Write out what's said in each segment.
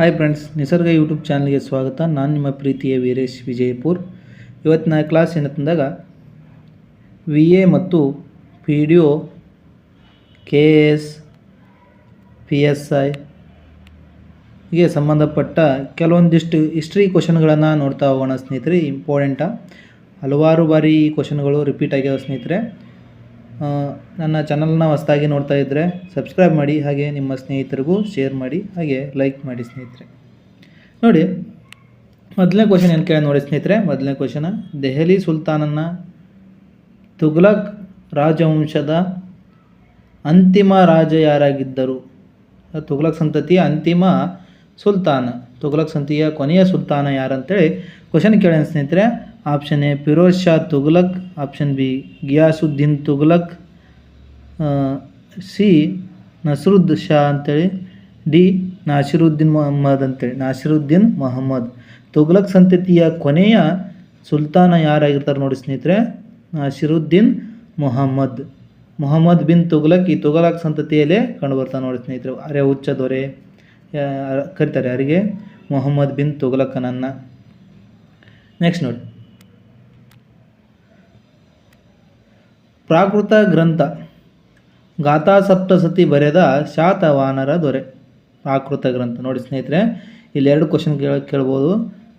Hi friends ನಿಸರ್ಗ YouTube ಚಾನಲ್ಗೆ ಸ್ವಾಗತ. ನಾನು ನಿಮ್ಮ ಪ್ರೀತಿಯ ವೀರೇಶ್ ವಿಜಯಪುರ್. ಇವತ್ತಿನ ಕ್ಲಾಸ್ ಏನಂತಂದಾಗ ವಿ ಎ ಮತ್ತು P D O K S P S ಐಗೆ ಸಂಬಂಧಪಟ್ಟ ಕೆಲವೊಂದಿಷ್ಟು ಹಿಸ್ಟ್ರಿ ಕ್ವಶನ್ಗಳನ್ನು ನೋಡ್ತಾ ಹೋಗೋಣ ಸ್ನೇಹಿತರೆ. ಇಂಪಾರ್ಟೆಂಟಾ ಹಲವಾರು ಬಾರಿ ಈ ಕ್ವಶನ್ಗಳು ರಿಪೀಟ್ ಆಗ್ಯಾವ ಸ್ನೇಹಿತರೆ. ನನ್ನ ಚಾನಲ್ನ ಹೊಸದಾಗಿ ನೋಡ್ತಾ ಇದ್ದರೆ ಸಬ್ಸ್ಕ್ರೈಬ್ ಮಾಡಿ, ಹಾಗೆ ನಿಮ್ಮ ಸ್ನೇಹಿತರಿಗೂ ಶೇರ್ ಮಾಡಿ, ಹಾಗೆ ಲೈಕ್ ಮಾಡಿ ಸ್ನೇಹಿತರೆ. ನೋಡಿ, ಮೊದಲನೇ ಕ್ವಶನ್ ಏನು ಕೇಳಿ ನೋಡಿ ಸ್ನೇಹಿತರೆ, ಮೊದಲನೇ ಕ್ವಶನ ದೆಹಲಿ ಸುಲ್ತಾನನ ತುಘಲಕ್ ರಾಜವಂಶದ ಅಂತಿಮ ರಾಜ ಯಾರಾಗಿದ್ದರು? ತುಘಲಕ್ ಸಂತತಿಯ ಅಂತಿಮ ಸುಲ್ತಾನ, ತುಘಲಕ್ ಸಂತಿಯ ಕೊನೆಯ ಸುಲ್ತಾನ ಯಾರಂತೇಳಿ ಕ್ವಶನ್ ಕೇಳೋಣ ಸ್ನೇಹಿತರೆ. Option A Firoz Shah Tughlaq option B Ghiyasuddin Tughlaq C ನಸರುದ್ Shah ಅಂತೇಳಿ. ಡಿ ನಾಸಿರುದ್ದೀನ್ ಮೊಹಮ್ಮದ್ ಅಂತೇಳಿ. ನಾಸಿರುದ್ದೀನ್ ಮೊಹಮ್ಮದ್ ತುಘಲಕ್ ಸಂತತಿಯ ಕೊನೆಯ ಸುಲ್ತಾನ ಯಾರಾಗಿರ್ತಾರೆ ನೋಡಿ ಸ್ನೇಹಿತರೆ ನಾಸಿರುದ್ದೀನ್ ಮೊಹಮ್ಮದ್ ಮೊಹಮ್ಮದ್ ಬಿನ್ ತುಘಲಕ್ ಈ ತುಘಲಕ್ ಸಂತತಿಯಲ್ಲೇ ಕಂಡುಬರ್ತಾನೆ ನೋಡಿ ಸ್ನೇಹಿತರೆ. ಅರೆ ಉಚ್ಚ ದೊರೆ. ಕರಿತಾರೆ ಕರೀತಾರೆ ಯಾರಿಗೆ? ಮೊಹಮ್ಮದ್ ಬಿನ್ ತುಘಲಕನನ್ನ ನೆಕ್ಸ್ಟ್ ನೋಡಿ. ಪ್ರಾಕೃತ ಗ್ರಂಥ. ಗಾಥಾಸಪ್ತಸತಿ ಬರೆದ ಶಾತವಾನರ ದೊರೆ. ಪ್ರಾಕೃತ ಗ್ರಂಥ. ನೋಡಿ ಸ್ನೇಹಿತರೆ, ಇಲ್ಲಿ ಎರಡು ಕ್ವಶನ್ ಕೇಳ, ಕೇಳ್ಬೋದು.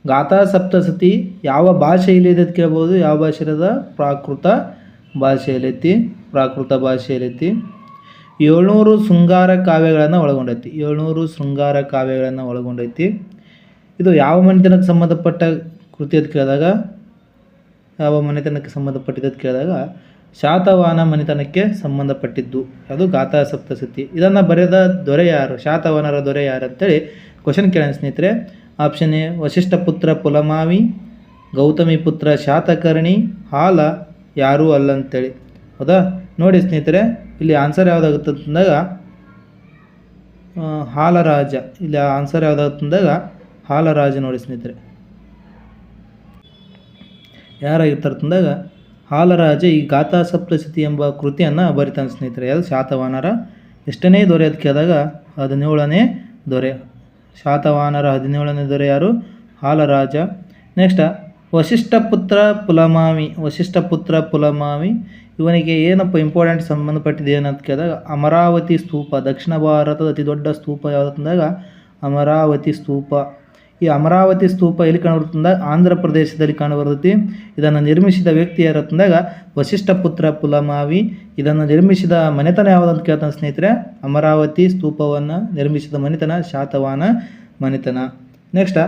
ಗಾಥಾಸಪ್ತಸತಿ ಯಾವ ಭಾಷೆಯಲ್ಲಿ ಇದೆ ಅಂತ ಕೇಳ್ಬೋದು. ಯಾವ ಭಾಷೆ ಇರೋದ ಪ್ರಾಕೃತ ಭಾಷೆಯಲ್ಲೈತಿ ಪ್ರಾಕೃತ ಭಾಷೆಯಲ್ಲೈತಿ ಏಳ್ನೂರು ಶೃಂಗಾರ ಕಾವ್ಯಗಳನ್ನು ಒಳಗೊಂಡೈತಿ. ಏಳ್ನೂರು ಶೃಂಗಾರ ಕಾವ್ಯಗಳನ್ನು ಒಳಗೊಂಡೈತಿ. ಇದು ಯಾವ ಮನೆತನಕ್ಕೆ ಸಂಬಂಧಪಟ್ಟ ಕೃತಿ ಅಂತ ಕೇಳಿದಾಗ, ಯಾವ ಮನೆತನಕ್ಕೆ ಸಂಬಂಧಪಟ್ಟಿದ್ದು ಕೇಳಿದಾಗ ಶಾತವಾಹನ ಮನೆತನಕ್ಕೆ ಸಂಬಂಧಪಟ್ಟಿದ್ದು. ಅದು ಗಾಥಾ ಸಪ್ತಸತಿ. ಇದನ್ನು ಬರೆದ ದೊರೆ ಯಾರು? ಶಾತವನರ ದೊರೆ ಯಾರು ಅಂತೇಳಿ ಕ್ವಶನ್ ಕೇಳೋಣ ಸ್ನೇಹಿತರೆ. ಆಪ್ಷನ್ ಎ ವಶಿಷ್ಠ ಪುತ್ರ ಪುಲಮಾವಿ, ಗೌತಮಿ ಪುತ್ರ ಶಾತಕರ್ಣಿ, ಹಾಲ ಯಾರೂ ಅಲ್ಲ ಅಂತೇಳಿ ಹೌದಾ? ನೋಡಿ ಸ್ನೇಹಿತರೆ, ಇಲ್ಲಿ ಆನ್ಸರ್ ಯಾವುದಾಗುತ್ತೆ ಅಂತಂದಾಗ ಹಾಲರಾಜ. ಇಲ್ಲಿ ಆನ್ಸರ್ ಯಾವುದಾಗುತ್ತೆ ಅಂದಾಗ ಹಾಲರಾಜ ನೋಡಿ ಸ್ನೇಹಿತರೆ. ಯಾರಾಗಿರ್ತಾರೆ ತಂದಾಗ ಹಾಲರಾಜ ಈ ಗಾಥಾ ಸಪ್ತಸತಿ ಎಂಬ ಕೃತಿಯನ್ನು ಬರಿತಾನೆ ಸ್ನೇಹಿತರೆ. ಅದು ಶಾತವಾನರ. ಎಷ್ಟನೇ ದೊರೆ ಅದು ಕೇಳಿದಾಗ ಹದಿನೇಳನೇ ದೊರೆ. ಶಾತವಾನರ ಹದಿನೇಳನೇ ದೊರೆ ಯಾರು? ಹಾಲರಾಜ. ನೆಕ್ಸ್ಟ್ ವಶಿಷ್ಠ ಪುತ್ರ ಪುಲಮಾವಿ. ವಶಿಷ್ಠ ಪುತ್ರ ಪುಲಮಾವಿ. ಇವನಿಗೆ ಏನಪ್ಪ ಇಂಪಾರ್ಟೆಂಟ್ ಸಂಬಂಧಪಟ್ಟಿದೆ ಏನಂತ ಕೇಳಿದಾಗ ಅಮರಾವತಿ ಸ್ತೂಪ. ದಕ್ಷಿಣ ಭಾರತದ ಅತಿ ದೊಡ್ಡ ಸ್ತೂಪ ಯಾವುದಂದಾಗ ಅಮರಾವತಿ ಸ್ತೂಪ. ಈ ಅಮರಾವತಿ ಸ್ತೂಪ ಎಲ್ಲಿ ಕಾಣಬರ್ತಂದಾಗ ಆಂಧ್ರ ಪ್ರದೇಶದಲ್ಲಿ ಕಾಣಬರ್ತೈತಿ ಇದನ್ನು ನಿರ್ಮಿಸಿದ ವ್ಯಕ್ತಿ ಯಾರತ್ತಂದಾಗ ವಶಿಷ್ಠ ಪುತ್ರ ಪುಲಮಾವಿ. ಇದನ್ನು ನಿರ್ಮಿಸಿದ ಮನೆತನ ಯಾವುದಂತ ಕೇಳ್ತಾನೆ ಸ್ನೇಹಿತರೆ? ಅಮರಾವತಿ ಸ್ತೂಪವನ್ನು ನಿರ್ಮಿಸಿದ ಮನೆತನ ಶಾತವಾನ ಮನೆತನ. ನೆಕ್ಸ್ಟ್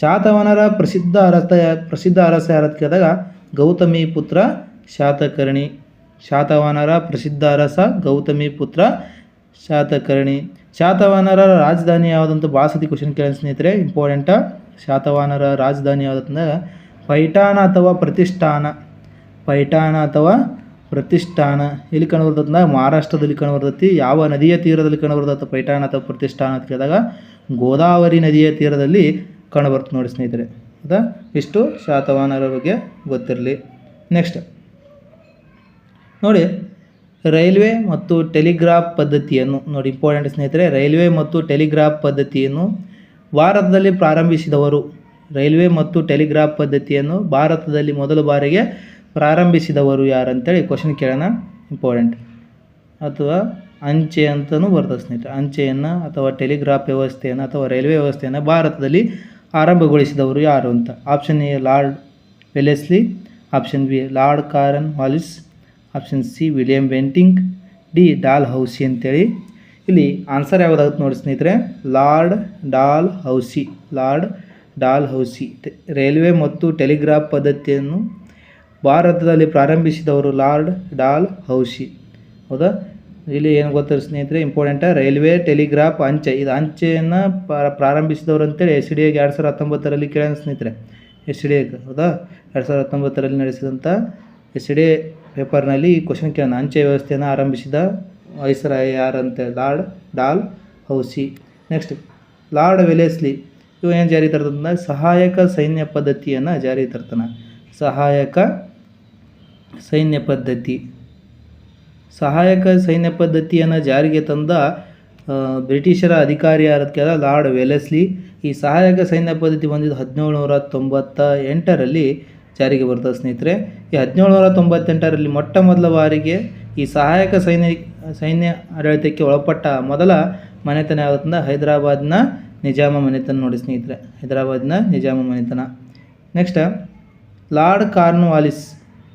ಶಾತವನರ ಪ್ರಸಿದ್ಧ ಅರಸ ಪ್ರಸಿದ್ಧ ಅರಸ ಯಾರತ್ ಕೇಳಿದಾಗ ಗೌತಮಿ ಪುತ್ರ ಶಾತಕರ್ಣಿ. ಶಾತವಾನರ ಪ್ರಸಿದ್ಧ ಅರಸ ಗೌತಮಿ ಪುತ್ರ ಶಾತಕರ್ಣಿ. ಶಾತವಾಹನರ ರಾಜಧಾನಿ ಯಾವುದಂತ ಭಾಳ ಸತಿ ಕ್ವಶನ್ ಕೇಳಿ ಸ್ನೇಹಿತರೆ ಇಂಪಾರ್ಟೆಂಟ ಶಾತವಾಹನರ ರಾಜಧಾನಿ ಯಾವುದಂತಂದಾಗ ಪೈಠಾಣ ಅಥವಾ ಪ್ರತಿಷ್ಠಾನ. ಪೈಠಾಣ ಅಥವಾ ಪ್ರತಿಷ್ಠಾನ. ಇಲ್ಲಿ ಕಂಡುಬರ್ತದಂದಾಗ ಮಹಾರಾಷ್ಟ್ರದಲ್ಲಿ ಕಂಡುಬರ್ತೈತಿ ಯಾವ ನದಿಯ ತೀರದಲ್ಲಿ ಕಂಡುಬರ್ತೈತೆ ಪೈಠಾಣ ಅಥವಾ ಪ್ರತಿಷ್ಠಾನ ಅಂತ ಕೇಳಿದಾಗ ಗೋದಾವರಿ ನದಿಯ ತೀರದಲ್ಲಿ ಕಂಡುಬರ್ತದೆ ನೋಡಿ ಸ್ನೇಹಿತರೆ. ಹೌದಾ? ಇಷ್ಟು ಶಾತವಾಹನರ ಬಗ್ಗೆ ಗೊತ್ತಿರಲಿ. ನೆಕ್ಸ್ಟ್ ನೋಡಿ ರೈಲ್ವೆ ಮತ್ತು ಟೆಲಿಗ್ರಾಫ್ ಪದ್ಧತಿಯನ್ನು ನೋಡಿ ಇಂಪಾರ್ಟೆಂಟ್ ಸ್ನೇಹಿತರೆ, ರೈಲ್ವೆ ಮತ್ತು ಟೆಲಿಗ್ರಾಫ್ ಪದ್ಧತಿಯನ್ನು ಭಾರತದಲ್ಲಿ ಪ್ರಾರಂಭಿಸಿದವರು. ರೈಲ್ವೆ ಮತ್ತು ಟೆಲಿಗ್ರಾಫ್ ಪದ್ಧತಿಯನ್ನು ಭಾರತದಲ್ಲಿ ಮೊದಲ ಬಾರಿಗೆ ಪ್ರಾರಂಭಿಸಿದವರು ಯಾರು ಅಂತೇಳಿ ಕ್ವಶನ್ ಕೇಳೋಣ. ಇಂಪಾರ್ಟೆಂಟ್ ಅಥವಾ ಅಂಚೆ ಅಂತಲೂ ಬರ್ತದೆ ಸ್ನೇಹಿತರೆ. ಅಂಚೆಯನ್ನು ಅಥವಾ ಟೆಲಿಗ್ರಾಫ್ ವ್ಯವಸ್ಥೆಯನ್ನು ಅಥವಾ ರೈಲ್ವೆ ವ್ಯವಸ್ಥೆಯನ್ನು ಭಾರತದಲ್ಲಿ ಆರಂಭಗೊಳಿಸಿದವರು ಯಾರು ಅಂತ? Option A Lord Wellesley option B Lord Cornwallis option C, William Bentinck, D, Dalhousie ಅಂತೇಳಿ. ಇಲ್ಲಿ ಆನ್ಸರ್ ಯಾವುದಾಗುತ್ತೆ ನೋಡಿ ಸ್ನೇಹಿತರೆ, Lord Dalhousie, Lord Dalhousie. Railway ಮತ್ತು ಟೆಲಿಗ್ರಾಫ್ ಪದ್ಧತಿಯನ್ನು ಭಾರತದಲ್ಲಿ ಪ್ರಾರಂಭಿಸಿದವರು ಲಾರ್ಡ್ ಡಾಲ್ ಹೌಸಿ. ಹೌದಾ? ಇಲ್ಲಿ ಏನು ಗೊತ್ತಾರೆ ಸ್ನೇಹಿತರೆ ಇಂಪಾರ್ಟೆಂಟ ರೈಲ್ವೆ ಟೆಲಿಗ್ರಾಫ್ ಅಂಚೆ. ಇದು ಅಂಚೆಯನ್ನು ಪ್ರಾರಂಭಿಸಿದವರು ಅಂತೇಳಿ ಎಸ್ ಡಿ ಎಗೆ ಎರಡು ಸಾವಿರದ ಹತ್ತೊಂಬತ್ತರಲ್ಲಿ ಕೇಳೋಣ ಸ್ನೇಹಿತರೆ. ಎಸ್ ಡಿ ಎಗೆ ಹೌದಾ? ಎರಡು ಸಾವಿರದ ಹತ್ತೊಂಬತ್ತರಲ್ಲಿ ನಡೆಸಿದಂಥ ಎಸ್ ಡಿ ಎ ಪೇಪರ್ನಲ್ಲಿ ಈ ಕ್ವಶನ್ ಕೇಳೋಣ. ಅಂಚೆ ವ್ಯವಸ್ಥೆಯನ್ನು ಆರಂಭಿಸಿದ viceroy ಯಾರಂತೆ Lord Dalhousie. Next Lord Wellesley ಇವು ಏನು ಜಾರಿ ತರ್ತಂದ್ರೆ, ಸಹಾಯಕ ಸೈನ್ಯ ಪದ್ಧತಿಯನ್ನು ಜಾರಿ ತರ್ತಾನೆ. ಸಹಾಯಕ ಸೈನ್ಯ ಪದ್ಧತಿ. ಸಹಾಯಕ ಸೈನ್ಯ ಪದ್ಧತಿಯನ್ನು ಜಾರಿಗೆ ತಂದ ಬ್ರಿಟಿಷರ ಅಧಿಕಾರಿ ಯಾರದಕ್ಕೆಲ್ಲ ಲಾರ್ಡ್ ವೆಲೆಸ್ಲಿ ಈ ಸಹಾಯಕ ಸೈನ್ಯ ಪದ್ಧತಿ ಬಂದಿದ್ದು ಹದಿನೇಳು ನೂರ ತೊಂಬತ್ತ ಎಂಟರಲ್ಲಿ ಜಾರಿಗೆ ಬರ್ತದೆ ಸ್ನೇಹಿತರೆ. ಈ ಹದಿನೇಳುನೂರ ತೊಂಬತ್ತೆಂಟರಲ್ಲಿ ಮೊಟ್ಟ ಮೊದಲ ಬಾರಿಗೆ ಈ ಸಹಾಯಕ ಸೈನ್ಯ ಸೈನ್ಯ ಆಡಳಿತಕ್ಕೆ ಒಳಪಟ್ಟ ಮೊದಲ ಮನೆತನ ಯಾವುದಂದ್ರೆ ಹೈದರಾಬಾದ್ನ ನಿಜಾಮ ಮನೆತನ ನೋಡಿ ಸ್ನೇಹಿತರೆ. ಹೈದರಾಬಾದ್ನ ನಿಜಾಮ ಮನೆತನ. Next Lord Cornwallis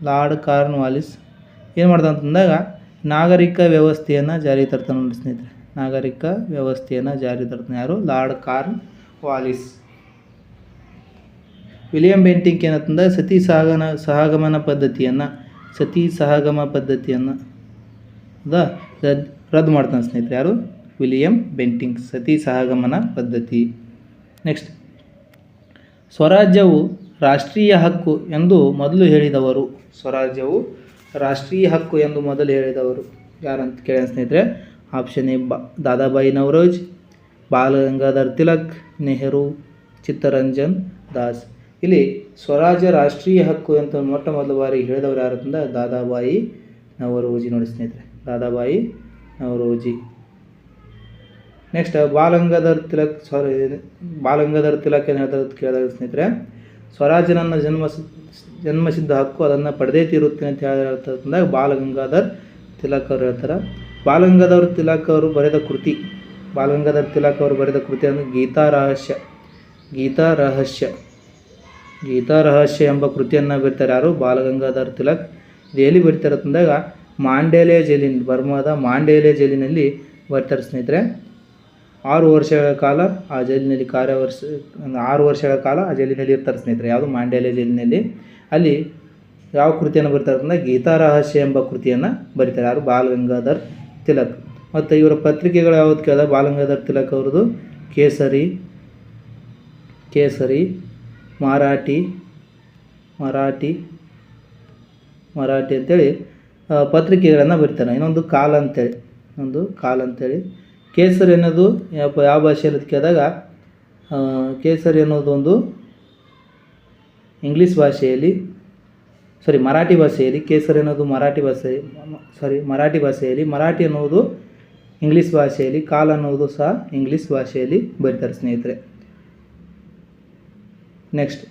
Lord Cornwallis ಏನು ಮಾಡ್ದ ಅಂತಂದಾಗ ನಾಗರಿಕ ವ್ಯವಸ್ಥೆಯನ್ನು ಜಾರಿ ತರ್ತಾನೆ ನೋಡಿ ಸ್ನೇಹಿತರೆ. ನಾಗರಿಕ ವ್ಯವಸ್ಥೆಯನ್ನು ಜಾರಿ ತರ್ತಾನೆ ಯಾರು? Lord Cornwallis. ವಿಲಿಯಂ ಬೆಂಟಿಂಕ್ ಏನಂತಂದ್ರೆ ಸತಿ ಸಹಗನ ಸಹಗಮನ ಪದ್ಧತಿಯನ್ನು, ಸತಿ ಸಹಗಮ ಪದ್ಧತಿಯನ್ನು ಅದ. ರದ್, ರದ್ದು ಮಾಡ್ತಾನೆ ಸ್ನೇಹಿತರೆ ಯಾರು? ವಿಲಿಯಂ ಬೆಂಟಿಂಗ್ ಸತಿ ಸಹಗಮನ ಪದ್ಧತಿ. ನೆಕ್ಸ್ಟ್ ಸ್ವರಾಜ್ಯವು ರಾಷ್ಟ್ರೀಯ ಹಕ್ಕು ಎಂದು ಮೊದಲು ಹೇಳಿದವರು. ಸ್ವರಾಜ್ಯವು ರಾಷ್ಟ್ರೀಯ ಹಕ್ಕು ಎಂದು ಮೊದಲು ಹೇಳಿದವರು. ಯಾರಂತ ಕೇಳ ಸ್ನೇಹಿತರೆ. ಆಪ್ಷನ್ ಎ ಬಾ, ದಾದಾಬಾಯಿ ನವರೋಜ್ ಬಾಲ ಗಂಗಾಧರ್ ತಿಲಕ್, ನೆಹರು, ಚಿತ್ತರಂಜನ್ ದಾಸ್. ಇಲ್ಲಿ ಸ್ವರಾಜ್ಯ ರಾಷ್ಟ್ರೀಯ ಹಕ್ಕು ಅಂತ ಮೊಟ್ಟ ಮೊದಲ ಬಾರಿ ಹೇಳಿದವರು ಯಾರಂತಂದ್ರೆ ದಾದಾಬಾಯಿ ನವರೋಜಿ ನೋಡಿ ಸ್ನೇಹಿತರೆ, ದಾದಾಬಾಯಿ ನವರೋಜಿ. ನೆಕ್ಸ್ಟ್ ಬಾಲಗಂಗಾಧರ್ ತಿಲಕ್ ಸಾರಿ ಬಾಲಗಂಗಾಧರ್ ತಿಲಕ್ ಏನು ಹೇಳ್ತಾರೆ ಕೇಳಿದಾಗ ಸ್ನೇಹಿತರೆ ಸ್ವರಾಜ್ಯ ನನ್ನ ಜನ್ಮ ಜನ್ಮಸಿದ್ಧ ಹಕ್ಕು ಅದನ್ನು ಪಡೆದೇ ತೀರುತ್ತೇನೆ ಅಂತ ಹೇಳ್ತಾರೆ ಬಾಲಗಂಗಾಧರ್ ತಿಲಕ್ ಅವರು ಹೇಳ್ತಾರೆ. ಬಾಲಗಂಗಾಧರ್ ತಿಲಕ್ ಅವರು ಬರೆದ ಕೃತಿ, ಬಾಲಗಂಗಾಧರ್ ತಿಲಕ್ ಅವರು ಬರೆದ ಕೃತಿ ಅಂದರೆ ಗೀತಾ ರಹಸ್ಯ ಗೀತಾ ರಹಸ್ಯ. ಗೀತಾ ರಹಸ್ಯ ಎಂಬ ಕೃತಿಯನ್ನು ಬರೀತಾರೆ ಯಾರು? ಬಾಲಗಂಗಾಧರ್ ತಿಲಕ್. ಇದು ಎಲ್ಲಿ ಬರೀತಾರೆ ಅಂತಂದಾಗ ಮಾಂಡೇಲೆ ಜೈಲಿನ, ಬರ್ಮಾದ ಮಾಂಡೇಲೆ ಜೈಲಿನಲ್ಲಿ ಬರ್ತಾರೆ ಸ್ನೇಹಿತರೆ. ಆರು ವರ್ಷಗಳ ಕಾಲ ಆ ಜೈಲಿನಲ್ಲಿ ಕಾರ್ಯವರ್ಷ ಆರು ವರ್ಷಗಳ ಕಾಲ ಆ ಜೈಲಿನಲ್ಲಿ ಇರ್ತಾರೆ ಸ್ನೇಹಿತರೆ, ಯಾವುದು? ಮಾಂಡೇಲಿಯ ಜೈಲಿನಲ್ಲಿ. ಅಲ್ಲಿ ಯಾವ ಕೃತಿಯನ್ನು ಬರೀತಾರೆ ಅಂದರೆ ಗೀತಾ ರಹಸ್ಯ ಎಂಬ ಕೃತಿಯನ್ನು ಬರೀತಾರೆ ಯಾರು? ಬಾಲಗಂಗಾಧರ್ ತಿಲಕ್. ಮತ್ತು ಇವರ ಪತ್ರಿಕೆಗಳು ಯಾವ್ದು ಕೇಳಿದ? ಬಾಲಗಂಗಾಧರ್ ತಿಲಕ್ ಅವ್ರದ್ದು ಕೇಸರಿ ಕೇಸರಿ ಮರಾಠಿ ಮರಾಠಿ ಮರಾಠಿ ಅಂತೇಳಿ ಪತ್ರಿಕೆಗಳನ್ನು ಬರೀತಾರೆ ಇನ್ನೊಂದು ಕಾಲ ಅಂತೇಳಿ, ಇನ್ನೊಂದು ಕಾಲ ಅಂತೇಳಿ. ಕೇಸರಿ ಅನ್ನೋದು ಯಾವ ಯಾವ ಭಾಷೆಯಲ್ಲಿ ಕೇಳಿದಾಗ ಕೇಸರಿ ಅನ್ನೋದು ಒಂದು ಇಂಗ್ಲೀಷ್ ಭಾಷೆಯಲ್ಲಿ ಸಾರಿ ಮರಾಠಿ ಭಾಷೆಯಲ್ಲಿ, ಕೇಸರಿ ಅನ್ನೋದು ಮರಾಠಿ ಭಾಷೆ ಸಾರಿ ಮರಾಠಿ ಭಾಷೆಯಲ್ಲಿ, ಮರಾಠಿ ಅನ್ನೋದು ಇಂಗ್ಲೀಷ್ ಭಾಷೆಯಲ್ಲಿ, ಕಾಲ ಅನ್ನೋದು ಸಹ ಇಂಗ್ಲೀಷ್ ಭಾಷೆಯಲ್ಲಿ ಬರೀತಾರೆ ಸ್ನೇಹಿತರೆ. ನೆಕ್ಸ್ಟ್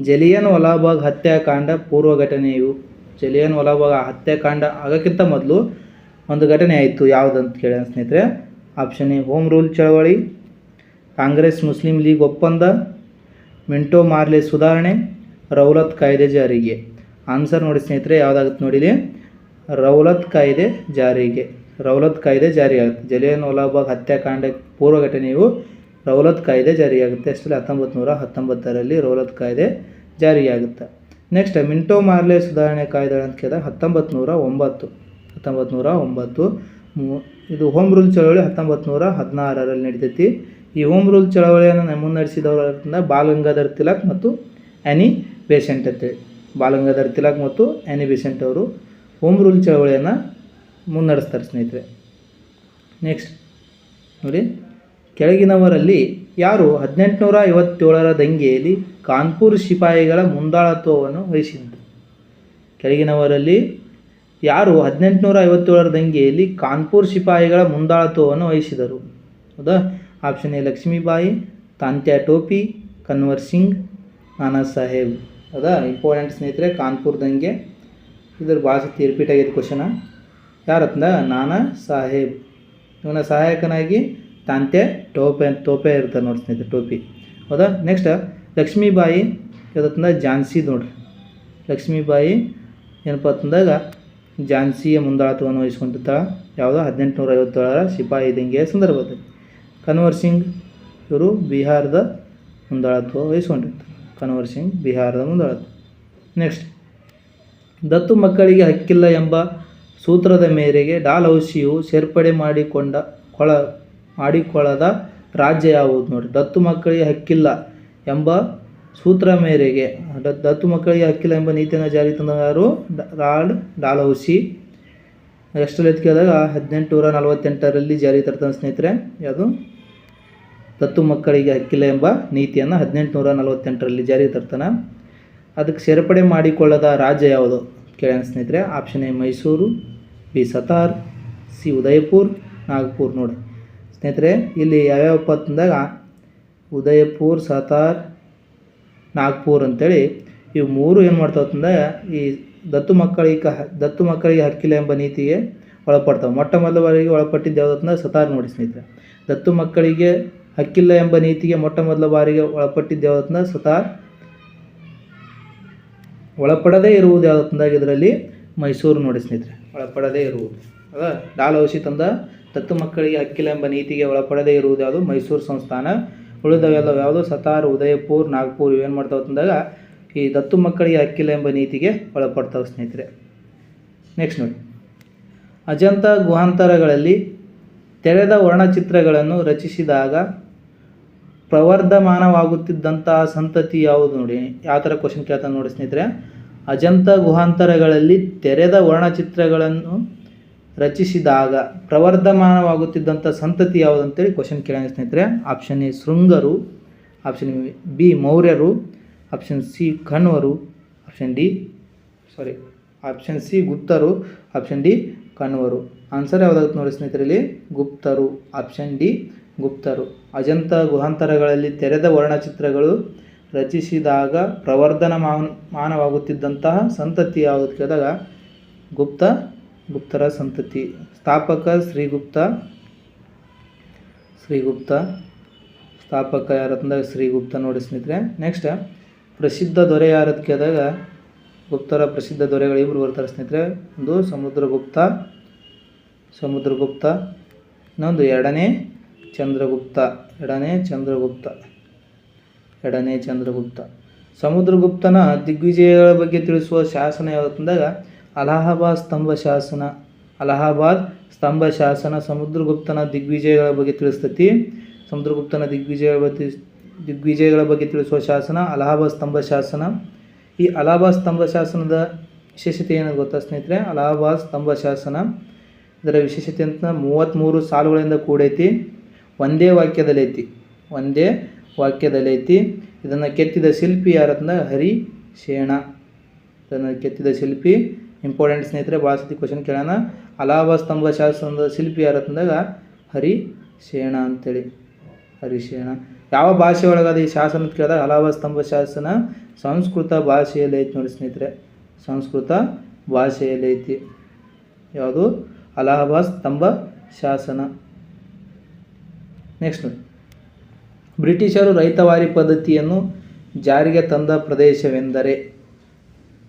ಜಲಿಯನ್ ವಲಾಬಾಗ್ ಹತ್ಯಾಕಾಂಡ ಪೂರ್ವ ಘಟನೆಯು ಜಲಿಯನ್ ವಲಾಬಾಗ್ ಹತ್ಯಾಕಾಂಡ ಆಗೋಕ್ಕಿಂತ ಮೊದಲು ಒಂದು ಘಟನೆ ಆಯಿತು. ಯಾವುದಂತ ಕೇಳಿ ಸ್ನೇಹಿತರೆ. ಆಪ್ಷನ್ ಎ ಹೋಮ್ ರೂಲ್ ಚಳವಳಿ. ಕಾಂಗ್ರೆಸ್ ಮುಸ್ಲಿಂ ಲೀಗ್ ಒಪ್ಪಂದ. ಮಿಂಟೋ ಮಾರ್ಲೆ ಸುಧಾರಣೆ. ರೌಲತ್ ಕಾಯ್ದೆ ಜಾರಿಗೆ. ಆನ್ಸರ್ ನೋಡಿ ಸ್ನೇಹಿತರೆ, ಯಾವುದಾಗುತ್ತೆ ನೋಡಿಲಿ? ರೌಲತ್ ಕಾಯ್ದೆ ಜಾರಿಗೆ. ರೌಲತ್ ಕಾಯ್ದೆ ಜಾರಿಯಾಗುತ್ತೆ. ಜಲಿಯನ್ ವಲಾಬಾಗ್ ಹತ್ಯಾಕಾಂಡ ಪೂರ್ವ ಘಟನೆಯು ರೌಲತ್ ಕಾಯ್ದೆ ಜಾರಿಯಾಗುತ್ತೆ. ಅಷ್ಟರಲ್ಲಿ ಹತ್ತೊಂಬತ್ತು ನೂರ ಹತ್ತೊಂಬತ್ತರಲ್ಲಿ ರೌಲತ್ ಕಾಯ್ದೆ ಜಾರಿಯಾಗುತ್ತೆ. ನೆಕ್ಸ್ಟ್ ಮಿಂಟೋ ಮಾರ್ಲೆ ಸುಧಾರಣೆ ಕಾಯ್ದೆ ಅಂತ ಕೇಳಿದಾಗ ಹತ್ತೊಂಬತ್ತು ನೂರ ಒಂಬತ್ತು ಹತ್ತೊಂಬತ್ತು ನೂರ ಒಂಬತ್ತು ಇದು ಹೋಮ್ ರೂಲ್ ಚಳವಳಿ ಹತ್ತೊಂಬತ್ತು ನೂರ ಹದಿನಾರರಲ್ಲಿ ನಡೀತೈತಿ. ಈ ಹೋಮ್ ರೂಲ್ ಚಳವಳಿಯನ್ನು ಮುನ್ನಡೆಸಿದವರು ಅಂತಂದ್ರೆ ಬಾಲಗಂಗಾಧರ್ ತಿಲಕ್ ಮತ್ತು ಆ್ಯನಿ ಬೇಸೆಂಟ್ ಅಂತೇಳಿ ಬಾಲಗಂಗಾಧರ್ ತಿಲಕ್ ಮತ್ತು ಆ್ಯನಿ ಬೇಸೆಂಟ್ ಅವರು ಹೋಮ್ ರೂಲ್ ಚಳವಳಿಯನ್ನು ಮುನ್ನಡೆಸ್ತಾರೆ ಸ್ನೇಹಿತರೆ. ನೆಕ್ಸ್ಟ್ ನೋಡಿ. ಕೆಳಗಿನವರಲ್ಲಿ ಯಾರು ಹದಿನೆಂಟುನೂರ ಐವತ್ತೇಳರ ದಂಗೆಯಲ್ಲಿ ಕಾನ್ಪುರ್ ಸಿಪಾಯಿಗಳ ಮುಂದಾಳತ್ವವನ್ನು ವಹಿಸಿದ್ದು ಕೆಳಗಿನವರಲ್ಲಿ ಯಾರು ಹದಿನೆಂಟುನೂರ ಐವತ್ತೇಳರ ದಂಗೆಯಲ್ಲಿ ಕಾನ್ಪುರ್ ಸಿಪಾಯಿಗಳ ಮುಂದಾಳತ್ವವನ್ನು ವಹಿಸಿದರು ಹೌದಾ? ಆಪ್ಷನ್ ಎ, ಲಕ್ಷ್ಮೀಬಾಯಿ, ತಾಂತ್ಯ ಟೋಪಿ, ಕನ್ವರ್ ಸಿಂಗ್, ನಾನಾ ಸಾಹೇಬ್. ಹೌದಾ? ಇಂಪಾರ್ಟೆಂಟ್ ಸ್ನೇಹಿತರೆ, ಕಾನ್ಪುರ್ ದಂಗೆ. ಇದ್ರ ಭಾಳ ಸತಿ ರಿಪೀಟ್ ಆಗೈತೆ ಕ್ವಶನ. ಯಾರತ್ನ? ನಾನಾ ಸಾಹೇಬ್. ಇವನ ಸಹಾಯಕನಾಗಿ ತಾಂತೆ, ಟೋಪೆ, ತೋಪೆ ಇರ್ತದೆ ನೋಡಿ ಸ್ನೇಹಿತರೆ, ಟೋಪಿ. ಹೌದಾ? ನೆಕ್ಸ್ಟ್ ಲಕ್ಷ್ಮೀಬಾಯಿ ಯಾವ್ದತ್ತಂದ್ರೆ ಝಾನ್ಸಿ ನೋಡ್ರಿ. ಲಕ್ಷ್ಮೀಬಾಯಿ ಏನಪ್ಪ ಅಂತಂದಾಗ ಝಾನ್ಸಿಯ ಮುಂದಾಳತ್ವವನ್ನು ವಹಿಸ್ಕೊಂಡಿರ್ತಾಳೆ. ಯಾವುದೋ ಹದಿನೆಂಟುನೂರ ಐವತ್ತೇಳರ ಸಿಪಾಯಿ ದಂಗೆಯ ಸಂದರ್ಭದಲ್ಲಿ. ಕನ್ವರ್ ಸಿಂಗ್ ಇವರು ಬಿಹಾರದ ಮುಂದಾಳತ್ವ ವಹಿಸ್ಕೊಂಡಿರ್ತಾರೆ. ಕನ್ವರ್ ಸಿಂಗ್ ಬಿಹಾರದ ಮುಂದಾಳತ್ವ. ನೆಕ್ಸ್ಟ್ ದತ್ತು ಮಕ್ಕಳಿಗೆ ಹಕ್ಕಿಲ್ಲ ಎಂಬ ಸೂತ್ರದ ಮೇರೆಗೆ ಡಾಲ್ಹೌಸಿಯು ಸೇರ್ಪಡೆ ಮಾಡಿಕೊಂಡ ಕೊಳ ಮಾಡಿಕೊಳ್ಳದ ರಾಜ್ಯ ಯಾವುದು ನೋಡಿ, ದತ್ತು ಮಕ್ಕಳಿಗೆ ಹಕ್ಕಿಲ್ಲ ಎಂಬ ಸೂತ್ರ ಮೇರೆಗೆ ದತ್ತು ಮಕ್ಕಳಿಗೆ ಹಕ್ಕಿಲ್ಲ ಎಂಬ ನೀತಿಯನ್ನು ಜಾರಿ ತಂದ ಯಾರು ಡಾಲೌಸಿ ರಾಲ್ಡ್ ಡಾಲ್ಹೌಸಿ. ಎಷ್ಟರಲ್ಲಿ ಕೇಳಿದಾಗ, ಹದಿನೆಂಟುನೂರ ನಲವತ್ತೆಂಟರಲ್ಲಿ ಜಾರಿ ತರ್ತಾನೆ ಸ್ನೇಹಿತರೆ, ಯಾವುದು? ದತ್ತು ಮಕ್ಕಳಿಗೆ ಹಕ್ಕಿಲ್ಲ ಎಂಬ ನೀತಿಯನ್ನು ಹದಿನೆಂಟುನೂರ ನಲವತ್ತೆಂಟರಲ್ಲಿ ಜಾರಿ ತರ್ತಾನೆ. ಅದಕ್ಕೆ ಸೇರ್ಪಡೆ ಮಾಡಿಕೊಳ್ಳದ ರಾಜ್ಯ ಯಾವುದು? ಕೇಳೋಣ ಸ್ನೇಹಿತರೆ, option A Mysore, B Satara, C Udaipur, Nagpur ನೋಡಿ ಸ್ನೇಹಿತರೆ, ಇಲ್ಲಿ ಯಾವ್ಯಾವಪ್ಪ ಅಂತಂದಾಗ ಉದಯಪುರ್, ಸತಾರ್, ನಾಗ್ಪುರ್ ಅಂತೇಳಿ ಇವು ಮೂರು ಏನು ಮಾಡ್ತಾವೆ ಅಂತಂದಾಗ ಈ ದತ್ತು ಮಕ್ಕಳಿಗೆ ಕ ದತ್ತು ಮಕ್ಕಳಿಗೆ ಹಕ್ಕಿಲ್ಲ ಎಂಬ ನೀತಿಗೆ ಒಳಪಡ್ತಾವೆ. ಮೊಟ್ಟ ಮೊದಲ ಬಾರಿಗೆ ಒಳಪಟ್ಟಿದ್ದು ಯಾವುದಂದ್ರೆ ಸತಾರ್ ನೋಡಿ ಸ್ನೇಹಿತರೆ. ದತ್ತು ಮಕ್ಕಳಿಗೆ ಹಕ್ಕಿಲ್ಲ ಎಂಬ ನೀತಿಗೆ ಮೊಟ್ಟ ಮೊದಲ ಬಾರಿಗೆ ಒಳಪಟ್ಟಿದ್ದು ಯಾವುದಂದ್ರೆ ಸತಾರ್. ಒಳಪಡದೇ ಇರುವುದು ಯಾವುದಂದಾಗ ಇದರಲ್ಲಿ ಮೈಸೂರು ನೋಡಿ ಸ್ನೇಹಿತರೆ. ಒಳಪಡದೇ ಇರುವುದು. ಅದ ಡಾಲ್ ಔಷಧಿ ತಂದ ದತ್ತು ಮಕ್ಕಳಿಗೆ ಅಕ್ಕಿಲೆಂಬ ಎಂಬ ನೀತಿಗೆ ಒಳಪಡದೇ ಇರುವುದು ಯಾವುದು? ಮೈಸೂರು ಸಂಸ್ಥಾನ. ಉಳಿದವೆಲ್ಲ ಯಾವುದು? ಸತಾರ್, ಉದಯಪುರ್, ನಾಗ್ಪುರ್ ಇವೇನು ಮಾಡ್ತಾವೆ ಅಂದಾಗ ಈ ದತ್ತು ಮಕ್ಕಳಿಗೆ ಅಕ್ಕಿಲ ಎಂಬ ನೀತಿಗೆ ಒಳಪಡ್ತಾವೆ ಸ್ನೇಹಿತರೆ. ನೆಕ್ಸ್ಟ್ ನೋಡಿ. ಅಜಂತ ಗುಹಾಂತರಗಳಲ್ಲಿ ತೆರೆದ ವರ್ಣಚಿತ್ರಗಳನ್ನು ರಚಿಸಿದಾಗ ಪ್ರವರ್ಧಮಾನವಾಗುತ್ತಿದ್ದಂತಹ ಸಂತತಿ ಯಾವುದು ನೋಡಿ? ಯಾವ ಥರ ಕ್ವಶನ್ ಕೇಳ್ತಾನೆ ನೋಡಿ ಸ್ನೇಹಿತರೆ. ಅಜಂತ ಗುಹಾಂತರಗಳಲ್ಲಿ ತೆರೆದ ವರ್ಣಚಿತ್ರಗಳನ್ನು ರಚಿಸಿದಾಗ ಪ್ರವರ್ಧಮಾನವಾಗುತ್ತಿದ್ದಂಥ ಸಂತತಿ ಯಾವುದು ಅಂತೇಳಿ ಕ್ವಶನ್ ಕೇಳೋಣ ಸ್ನೇಹಿತರೆ ಆಪ್ಷನ್ ಎ ಶೃಂಗರು ಆಪ್ಷನ್ ಬಿ ಮೌರ್ಯರು option C ಕಣ್ವರು option D sorry option C ಗುಪ್ತರು option D ಕಣ್ವರು. ಆನ್ಸರ್ ಯಾವುದಾಗುತ್ತೆ ನೋಡಿ ಸ್ನೇಹಿತರಲ್ಲಿ? ಗುಪ್ತರು ಆಪ್ಷನ್ ಡಿ ಗುಪ್ತರು. ಅಜಂತ ಗುಹಾಂತರಗಳಲ್ಲಿ ತೆರೆದ ವರ್ಣಚಿತ್ರಗಳು ರಚಿಸಿದಾಗ ಪ್ರವರ್ಧನ ಮಾನವಾಗುತ್ತಿದ್ದಂತಹ ಸಂತತಿ ಯಾವುದು ಕೇಳಿದಾಗ ಗುಪ್ತ ಗುಪ್ತರ ಸಂತತಿ. ಸ್ಥಾಪಕ ಶ್ರೀಗುಪ್ತ. ಶ್ರೀಗುಪ್ತ. ಸ್ಥಾಪಕ ಯಾರತ್ತಂದ್ರೆ ಶ್ರೀಗುಪ್ತ ನೋಡಿ ಸ್ನೇಹಿತರೆ. ನೆಕ್ಸ್ಟ್ ಪ್ರಸಿದ್ಧ ದೊರೆ ಯಾರದ್ ಕೇಳಿದಾಗ ಗುಪ್ತರ ಪ್ರಸಿದ್ಧ ದೊರೆಗಳು ಇಬ್ಬರು ಬರ್ತಾರೆ ಸ್ನೇಹಿತರೆ. ಒಂದು ಸಮುದ್ರಗುಪ್ತ ಸಮುದ್ರಗುಪ್ತ, ಇನ್ನೊಂದು ಎರಡನೇ ಚಂದ್ರಗುಪ್ತ ಎರಡನೇ ಚಂದ್ರಗುಪ್ತ ಎರಡನೇ ಚಂದ್ರಗುಪ್ತ. ಸಮುದ್ರಗುಪ್ತನ ದಿಗ್ವಿಜಯಗಳ ಬಗ್ಗೆ ತಿಳಿಸುವ ಶಾಸನ ಯಾವತ್ತಂದಾಗ ಅಲಹಾಬಾದ್ ಸ್ತಂಭ ಶಾಸನ, ಅಲಹಾಬಾದ್ ಸ್ತಂಭ ಶಾಸನ ಸಮುದ್ರಗುಪ್ತನ ದಿಗ್ವಿಜಯಗಳ ಬಗ್ಗೆ ತಿಳಿಸ್ತತಿ. ಸಮುದ್ರಗುಪ್ತನ ದಿಗ್ವಿಜಯಗಳ ಬಗ್ಗೆ ದಿಗ್ವಿಜಯಗಳ ಬಗ್ಗೆ ತಿಳಿಸುವ ಶಾಸನ ಅಲಹಾಬಾದ್ ಸ್ತಂಭ ಶಾಸನ. ಈ ಅಲಹಾಬಾದ್ ಸ್ತಂಭ ಶಾಸನದ ವಿಶೇಷತೆ ಏನಂತ ಗೊತ್ತಾ ಸ್ನೇಹಿತರೆ? ಅಲಹಾಬಾದ್ ಸ್ತಂಭ ಶಾಸನ, ಇದರ ವಿಶೇಷತೆ ಅಂತ ಮೂವತ್ತ್ಮೂರು ಸಾಲುಗಳಿಂದ ಕೂಡೈತಿ. ಒಂದೇ ವಾಕ್ಯದಲ್ಲಿ ಐತಿ ಒಂದೇ ವಾಕ್ಯದಲ್ಲಿ ಐತಿ ಇದನ್ನು ಕೆತ್ತಿದ ಶಿಲ್ಪಿ ಯಾರತ್ನ ಹರಿ ಶೇಣ ಇದನ್ನು ಕೆತ್ತಿದ ಶಿಲ್ಪಿ ಇಂಪಾರ್ಟೆಂಟ್ ಸ್ನೇಹಿತರೆ ಭಾಳ ಸತಿ ಕ್ವಶನ್ ಕೇಳೋಣ. ಅಲಹಾಬಾದ್ ಸ್ತಂಭ ಶಾಸನದ ಶಿಲ್ಪಿ ಯಾರು ಹರಿ ಹರಿಶೇಣ ಅಂತೇಳಿ. ಹರಿಶೇಣ. ಯಾವ ಭಾಷೆ ಒಳಗದ ಈ ಶಾಸನ ಅಂತ ಕೇಳಿದಾಗ ಅಲಹಾಬಾದ್ ಸ್ತಂಭ ಶಾಸನ ಸಂಸ್ಕೃತ ಭಾಷೆಯಲ್ಲಿ ಐತಿ ನೋಡಿ ಸ್ನೇಹಿತರೆ. ಸಂಸ್ಕೃತ ಭಾಷೆಯಲ್ಲಿ ಐತಿ. ಯಾವುದು? ಅಲಹಾಬಾದ್ ಸ್ತಂಭ ಶಾಸನ. ನೆಕ್ಸ್ಟ್ ಬ್ರಿಟಿಷರು ರೈತವಾರಿ ಪದ್ಧತಿಯನ್ನು ಜಾರಿಗೆ ತಂದ ಪ್ರದೇಶವೆಂದರೆ?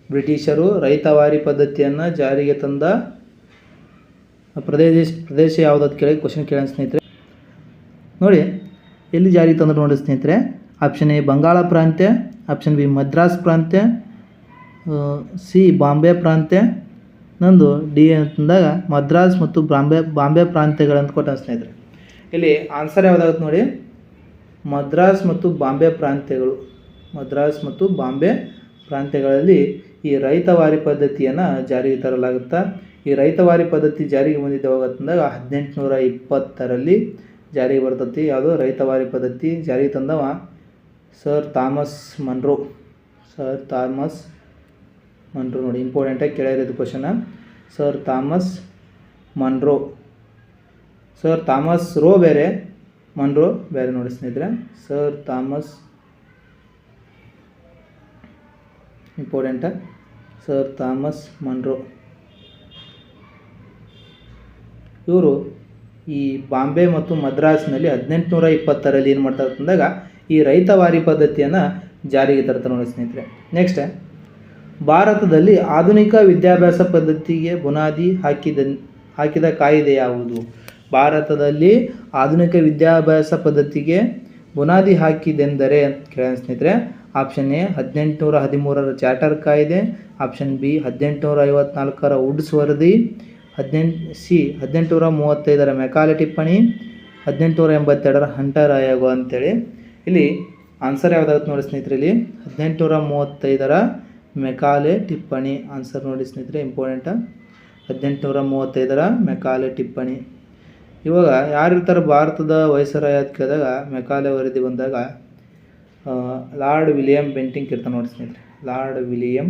ಬ್ರಿಟಿಷರು ರೈತವಾರಿ ಪದ್ಧತಿಯನ್ನು ಜಾರಿಗೆ ತಂದ ಪ್ರದೇಶ ಪ್ರದೇಶ ಯಾವುದಾದ್ ಕೇಳಿ ಕ್ವಶನ್ ಕೇಳೋಣ ಸ್ನೇಹಿತರೆ. ನೋಡಿ, ಎಲ್ಲಿ ಜಾರಿಗೆ ತಂದರು ನೋಡಿ ಸ್ನೇಹಿತರೆ ಆಪ್ಷನ್ ಎ ಬಂಗಾಳ ಪ್ರಾಂತ್ಯ ಆಪ್ಷನ್ ಬಿ ಮದ್ರಾಸ್ ಪ್ರಾಂತ್ಯ ಸಿ ಬಾಂಬೆ ಪ್ರಾಂತ್ಯ, ನಂದು ಡಿ ಅಂತಂದಾಗ ಮದ್ರಾಸ್ ಮತ್ತು ಬಾಂಬೆ ಬಾಂಬೆ ಪ್ರಾಂತ್ಯಗಳಂತ ಕೊಟ್ಟ ಸ್ನೇಹಿತರೆ. ಇಲ್ಲಿ ಆನ್ಸರ್ ಯಾವುದಾಗುತ್ತೆ ನೋಡಿ, ಮದ್ರಾಸ್ ಮತ್ತು ಬಾಂಬೆ ಪ್ರಾಂತ್ಯಗಳು, ಮದ್ರಾಸ್ ಮತ್ತು ಬಾಂಬೆ ಪ್ರಾಂತ್ಯಗಳಲ್ಲಿ ಈ ರೈತವಾರಿ ಪದ್ಧತಿಯನ್ನು ಜಾರಿಗೆ ತರಲಾಗುತ್ತಾ, ಈ ರೈತವಾರಿ ಪದ್ಧತಿ ಜಾರಿಗೆ ಬಂದಿದ್ದು ಯಾವಾಗತ್ತಂದಾಗ ಹದಿನೆಂಟುನೂರ ಇಪ್ಪತ್ತರಲ್ಲಿ ಜಾರಿಗೆ ಬರ್ತೈತಿ. ಯಾವುದು? ರೈತವಾರಿ ಪದ್ಧತಿ ಜಾರಿಗೆ ತಂದವ sir Thomas Munro. Sir Thomas Munro ನೋಡಿ ಇಂಪಾರ್ಟೆಂಟಾಗಿ ಕೇಳಿರೋದು question sir Thomas Munro. Sir Thomas Roe ಬೇರೆ, ಮನ್ರೋ ಬೇರೆ ನೋಡಿ ಸ್ನೇಹಿತರೆ. Sir Thomas important sir Thomas Munro. ಇವರು ಈ ಬಾಂಬೆ ಮತ್ತು ಮದ್ರಾಸ್ನಲ್ಲಿ ಹದಿನೆಂಟುನೂರ ಇಪ್ಪತ್ತರಲ್ಲಿ ಏನು ಮಾಡ್ತಾರೆ ಅಂತಂದಾಗ ಈ ರೈತವಾರಿ ಪದ್ಧತಿಯನ್ನು ಜಾರಿಗೆ ತರ್ತಾರೆ ನೋಡಿ ಸ್ನೇಹಿತರೆ. ನೆಕ್ಸ್ಟ್ ಭಾರತದಲ್ಲಿ ಆಧುನಿಕ ವಿದ್ಯಾಭ್ಯಾಸ ಪದ್ಧತಿಗೆ ಬುನಾದಿ ಹಾಕಿದ ಹಾಕಿದ ಕಾಯಿದೆ ಯಾವುದು? ಭಾರತದಲ್ಲಿ ಆಧುನಿಕ ವಿದ್ಯಾಭ್ಯಾಸ ಪದ್ಧತಿಗೆ ಬುನಾದಿ ಹಾಕಿದೆಂದರೆ ಅಂತ ಕೇಳೋಣ ಸ್ನೇಹಿತರೆ. ಆಪ್ಷನ್ ಎ, ಹದಿನೆಂಟುನೂರ ಹದಿಮೂರರ ಚಾರ್ಟರ್ ಕಾಯ್ದೆ. ಆಪ್ಷನ್ ಬಿ, ಹದಿನೆಂಟುನೂರ ಐವತ್ನಾಲ್ಕರ ವುಡ್ಸ್ ವರದಿ. ಹದಿನೆಂಟು ಸಿ, ಹದಿನೆಂಟುನೂರ ಮೂವತ್ತೈದರ ಮೆಕಾಲೆ ಟಿಪ್ಪಣಿ. ಹದಿನೆಂಟುನೂರ ಎಂಬತ್ತೆರಡರ ಹಂಟರ್ ಆಯೋಗ ಅಂತೇಳಿ. ಇಲ್ಲಿ ಆನ್ಸರ್ ಯಾವುದಾಗುತ್ತೆ ನೋಡಿ ಸ್ನೇಹಿತರೆ, ಇಲ್ಲಿ ಹದಿನೆಂಟುನೂರ ಮೂವತ್ತೈದರ ಮೆಕಾಲೆ ಟಿಪ್ಪಣಿ. ಆನ್ಸರ್ ನೋಡಿ ಸ್ನೇಹಿತರೆ ಇಂಪಾರ್ಟೆಂಟ ಹದಿನೆಂಟುನೂರ ಮೂವತ್ತೈದರ ಮೆಕಾಲೆ ಟಿಪ್ಪಣಿ. ಇವಾಗ ಯಾರಿರ್ತಾರೆ, ಭಾರತದ ವೈಸರಾಯ ಅಂತ ಕೇಳಿದಾಗ ಮೆಕಾಲೆ ವರದಿ ಬಂದಾಗ ಲಾರ್ಡ್ ವಿಲಿಯಂ ಬೆಂಟಿಂಕ್ ಇರ್ತಾನೆ ನೋಡಿ ಸ್ನೇಹಿತರೆ. Lord William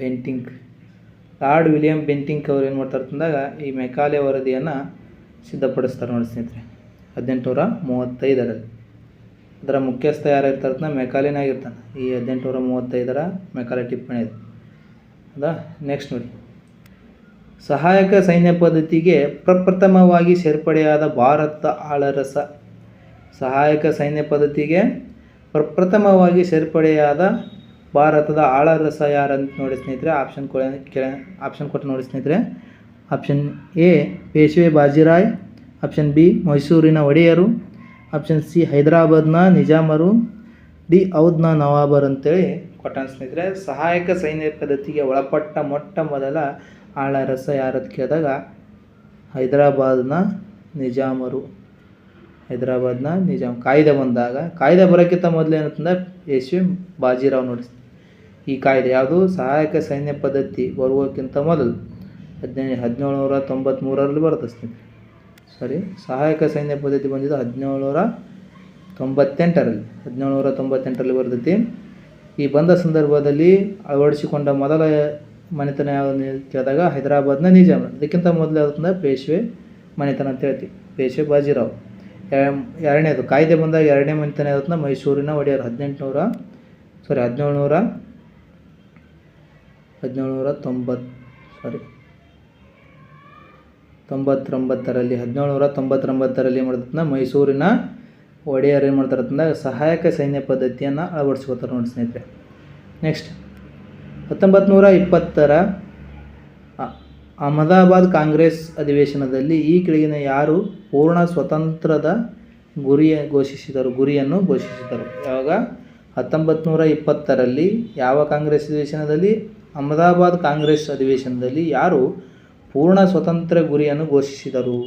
Bentinck Lord William Bentinck ಅವ್ರು ಏನು ಮಾಡ್ತಾರೆ ಅಂತಂದಾಗ ಈ ಮೆಕಾಲೆ ವರದಿಯನ್ನು ಸಿದ್ಧಪಡಿಸ್ತಾರೆ ನೋಡಿ ಸ್ನೇಹಿತರೆ. ಹದಿನೆಂಟುನೂರ ಮೂವತ್ತೈದರಲ್ಲಿ. ಅದರ ಮುಖ್ಯಸ್ಥ ಯಾರು ಇರ್ತಾರೆ ಮೆಕಾಲಿನ ಆಗಿರ್ತಾನೆ ಈ ಹದಿನೆಂಟುನೂರ ಮೂವತ್ತೈದರ ಮೆಕಾಲೆ ಟಿಪ್ಪಣಿ ಇದೆ ಅದ ನೆಕ್ಸ್ಟ್ ನೋಡಿ. ಸಹಾಯಕ ಸೈನ್ಯ ಪದ್ಧತಿಗೆ ಪ್ರಪ್ರಥಮವಾಗಿ ಸೇರ್ಪಡೆಯಾದ ಭಾರತ ಆಳರಸ. ಸಹಾಯಕ ಸೈನ್ಯ ಪದ್ಧತಿಗೆ ಪ್ರಪ್ರಥಮವಾಗಿ ಸೇರ್ಪಡೆಯಾದ ಭಾರತದ ಆಳರಸ ಯಾರಂತ ನೋಡಿ ಸ್ನೇಹಿತರೆ ಆಪ್ಷನ್ ಕೊಡ ಕೆಳ ಆಪ್ಷನ್ ಕೊಟ್ಟು ನೋಡಿ ಸ್ನೇಹಿತರೆ. Option A Peshwa Bajirao. Option B ಮೈಸೂರಿನ ಒಡೆಯರು. ಆಪ್ಷನ್ ಸಿ ಹೈದರಾಬಾದ್ನ ನಿಜಾಮರು. ಡಿ ಔದ್ನ ನವಾಬರ್ ಅಂತೇಳಿ ಕೊಟ್ಟಾನ ಸ್ನೇಹಿತರೆ. ಸಹಾಯಕ ಸೈನ್ಯ ಪದ್ಧತಿಗೆ ಒಳಪಟ್ಟ ಮೊಟ್ಟ ಮೊದಲ ಆಳರಸ ಅಂತ ಕೇಳಿದಾಗ ಹೈದರಾಬಾದ್ನ ನಿಜಾಮರು. ಹೈದರಾಬಾದ್ನ ನಿಜಾಮ್ ಕಾಯ್ದೆ ಬಂದಾಗ, ಕಾಯ್ದೆ ಬರೋಕ್ಕಿಂತ ಮೊದಲು ಏನಂತಂದ್ರೆ ಪೇಶ್ವೆ ಬಾಜಿರಾವ್ ನೋಡಿ. ಈ ಕಾಯ್ದೆ ಯಾವುದು? ಸಹಾಯಕ ಸೈನ್ಯ ಪದ್ಧತಿ ಬರುವಕ್ಕಿಂತ ಮೊದಲು ಹದಿನೈದು ಹದಿನೇಳು ನೂರ ತೊಂಬತ್ತ್ಮೂರರಲ್ಲಿ ಬರುತ್ತೆ ಸಾರಿ, ಸಹಾಯಕ ಸೈನ್ಯ ಪದ್ಧತಿ ಬಂದಿದ್ದು ಹದಿನೇಳು ನೂರ ತೊಂಬತ್ತೆಂಟರಲ್ಲಿ ಹದಿನೇಳು ನೂರ ತೊಂಬತ್ತೆಂಟರಲ್ಲಿ ಬರ್ತೈತಿ. ಈ ಬಂದ ಸಂದರ್ಭದಲ್ಲಿ ಅಳವಡಿಸಿಕೊಂಡ ಮೊದಲ ಮನೆತನ ಯಾವುದು ಕೇಳಿದಾಗ ಹೈದರಾಬಾದ್ನ ನಿಜಾಮ್ ಅದಕ್ಕಿಂತ ಮೊದಲು ಯಾವ್ದಂದ್ರೆ ಪೇಶ್ವೆ ಮನೆತನ ಅಂತ ಹೇಳ್ತೀವಿ. ಪೇಶ್ವೆ ಬಾಜಿರಾವ್. ಎರಡನೇದು, ಕಾಯ್ದೆ ಬಂದಾಗ ಎರಡನೇ ಮನೆತನ ಯಾವ್ದನ್ನ ಮೈಸೂರಿನ ಒಡೆಯರು, ಹದಿನೆಂಟುನೂರ ಸಾರಿ ಹದಿನೇಳು ನೂರ ಹದಿನೇಳು ನೂರ ತೊಂಬತ್ತು ಸಾರಿ ತೊಂಬತ್ತೊಂಬತ್ತರಲ್ಲಿ, ಹದಿನೇಳು ನೂರ ತೊಂಬತ್ತೊಂಬತ್ತರಲ್ಲಿ ಏನು ಮಾಡ್ತಂದ್ರೆ ಮೈಸೂರಿನ ಒಡೆಯರು ಏನು ಮಾಡ್ತಾರೆ ಸಹಾಯಕ ಸೈನ್ಯ ಪದ್ಧತಿಯನ್ನು ಅಳವಡಿಸ್ಕೋತಾರೆ ನೋಡಿ ಸ್ನೇಹಿತರೆ. ನೆಕ್ಸ್ಟ್ ಹತ್ತೊಂಬತ್ತು ನೂರ ಇಪ್ಪತ್ತರ ಅಹಮದಾಬಾದ್ ಕಾಂಗ್ರೆಸ್ ಅಧಿವೇಶನದಲ್ಲಿ ಈ ಕೆಳಗಿನ ಯಾರು ಪೂರ್ಣ ಸ್ವತಂತ್ರದ ಗುರಿಯ ಘೋಷಿಸಿದರು, ಗುರಿಯನ್ನು ಘೋಷಿಸಿದರು? ಯಾವಾಗ? ಹತ್ತೊಂಬತ್ತು ನೂರ ಇಪ್ಪತ್ತರಲ್ಲಿ ಯಾವ ಕಾಂಗ್ರೆಸ್ ಅಧಿವೇಶನದಲ್ಲಿ? ಅಹಮದಾಬಾದ್ ಕಾಂಗ್ರೆಸ್ ಅಧಿವೇಶನದಲ್ಲಿ ಯಾರು ಪೂರ್ಣ ಸ್ವತಂತ್ರ ಗುರಿಯನ್ನು ಘೋಷಿಸಿದರು?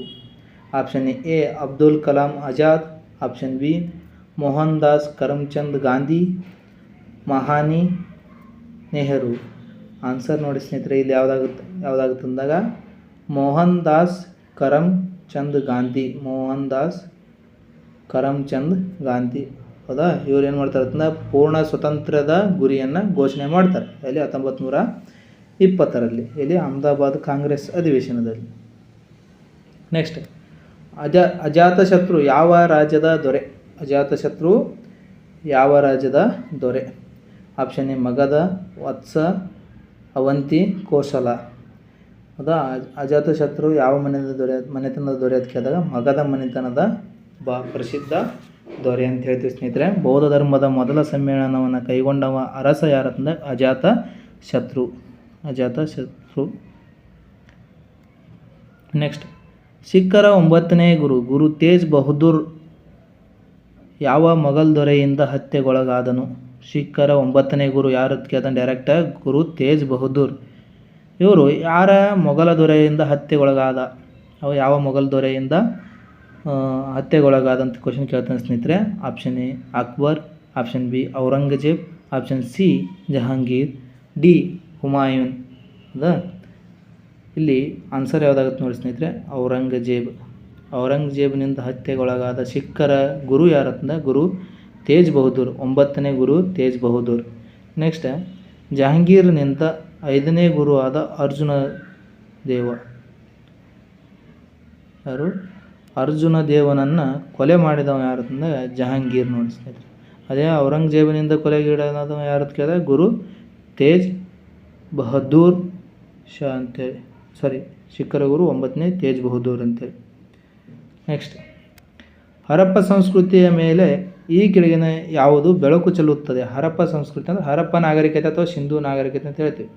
Option A, Abdul Kalam Azad. Option B Mohandas Karamchand Gandhi. ಮಹಾನಿ Nehru. Answer ನೋಡಿ ಸ್ನೇಹಿತರೆ, ಇಲ್ಲಿ ಯಾವುದಾಗುತ್ತೆ? ಯಾವುದಾಗುತ್ತೆ ಅಂದಾಗ ಮೋಹನ್ ದಾಸ್ ಕರಮ್ ಚಂದ್ ಗಾಂಧಿ. ಮೋಹನ್ ದಾಸ್ ಕರಮ್ ಚಂದ್ ಗಾಂಧಿ. ಹೌದಾ? ಇವ್ರು ಏನು ಮಾಡ್ತಾರೆ ಅಂತಂದ್ರೆ ಪೂರ್ಣ ಸ್ವತಂತ್ರದ ಗುರಿಯನ್ನು ಘೋಷಣೆ ಮಾಡ್ತಾರೆ. ಎಲ್ಲಿ? ಹತ್ತೊಂಬತ್ತು ನೂರ ಇಪ್ಪತ್ತರಲ್ಲಿ. ಎಲ್ಲಿ? ಅಹಮದಾಬಾದ್ ಕಾಂಗ್ರೆಸ್ ಅಧಿವೇಶನದಲ್ಲಿ. ನೆಕ್ಸ್ಟ್. ಅಜ, ಅಜಾತಶತ್ರು ಯಾವ ರಾಜ್ಯದ ದೊರೆ? ಅಜಾತಶತ್ರು ಯಾವ ರಾಜ್ಯದ ದೊರೆ? ಆಪ್ಷನ್ ಎ ಮಗಧ ವತ್ಸ, ಅವಂತಿ ಕೋಸಲ ಹೌದಾ ಅಜಾತ ಶತ್ರು ಯಾವ ಮನೆಯಿಂದ ದೊರೆಯ ಮನೆತನದ ದೊರೆ ಅಂತ ಕೇಳಿದಾಗ ಮಗದ ಮನೆತನದ ಬ ಪ್ರಸಿದ್ಧ ದೊರೆ ಅಂತ ಹೇಳ್ತೀವಿ ಸ್ನೇಹಿತರೆ. ಬೌದ್ಧ ಧರ್ಮದ ಮೊದಲ ಸಮ್ಮೇಳನವನ್ನು ಕೈಗೊಂಡವ ಅರಸ ಯಾರಂತಂದ್ರೆ ಅಜಾತ ಶತ್ರು. ಅಜಾತ ಶತ್ರು. ನೆಕ್ಸ್ಟ್ ಸಿಖ್ಖರ ಒಂಬತ್ತನೇ ಗುರು ಗುರು ತೇಜ್ ಬಹದ್ದೂರ್ ಯಾವ ಮೊಘಲ್ ದೊರೆಯಿಂದ ಹತ್ಯೆಗೊಳಗಾದನು? ಸಿಖ್ಖರ ಒಂಬತ್ತನೇ ಗುರು ಯಾರು ಕೇಳ್ದ ಡೈರೆಕ್ಟ್ ಗುರು ತೇಜ್ ಬಹದ್ದೂರ್. ಇವರು ಯಾರ ಮೊಘಲ ದೊರೆಯಿಂದ ಹತ್ಯೆಗೊಳಗಾದ, ಅವ ಯಾವ ಮೊಘಲ್ ದೊರೆಯಿಂದ ಹತ್ಯೆಗೊಳಗಾದ ಅಂತ ಕ್ವಶನ್ ಕೇಳ್ತಾನೆ ಸ್ನೇಹಿತರೆ. Option A Akbar option B Aurangzeb option C Jahangir D Humayun ಅದ? ಇಲ್ಲಿ ಆನ್ಸರ್ ಯಾವುದಾಗುತ್ತೆ ನೋಡಿ ಸ್ನೇಹಿತರೆ. ಔರಂಗಜೇಬ್ ಔರಂಗಜೇಬ್ನಿಂದ ಹತ್ಯೆಗೊಳಗಾದ ಸಿಖ್ಖರ ಗುರು ಯಾರತ್ತಂದ ಗುರು ತೇಜ್ ಬಹದ್ದೂರ್. ಒಂಬತ್ತನೇ ಗುರು ತೇಜ್ ಬಹದ್ದೂರ್. ನೆಕ್ಸ್ಟ್ ಜಹಾಂಗೀರ್ನಿಂದ ಐದನೇ ಗುರು ಆದ ಅರ್ಜುನ ದೇವ. ಯಾರು? ಅರ್ಜುನ ದೇವನನ್ನು ಕೊಲೆ ಮಾಡಿದವ ಯಾರು ಅಂತಂದ್ರೆ ಜಹಾಂಗೀರ್ ನೋಡಿ ಸ್ನೇಹಿತರೆ. ಅದೇ ಔರಂಗಜೇಬನಿಂದ ಕೊಲೆಗೀಡಾದವ ಯಾರು ಅಂತ ಕೇಳಿದ್ರೆ ಗುರು ತೇಜ್ ಬಹದ್ದೂರ್ ಶಾ ಅಂತೇಳಿ. ಸಾರಿ ಶಿಖರ ಗುರು ಒಂಬತ್ತನೇ ತೇಜ್ ಬಹದ್ದೂರ್ ಅಂತೇಳಿ. ನೆಕ್ಸ್ಟ್ ಹರಪ್ಪ ಸಂಸ್ಕೃತಿಯ ಮೇಲೆ ಈ ಕೆಳಗಿನ ಯಾವುದು ಬೆಳಕು ಚೆಲ್ಲುತ್ತದೆ? ಹರಪ್ಪ ಸಂಸ್ಕೃತಿ ಅಂದರೆ ಹರಪ್ಪ ನಾಗರಿಕತೆ ಅಥವಾ ಸಿಂಧೂ ನಾಗರಿಕತೆ ಅಂತ ಹೇಳ್ತೀವಿ.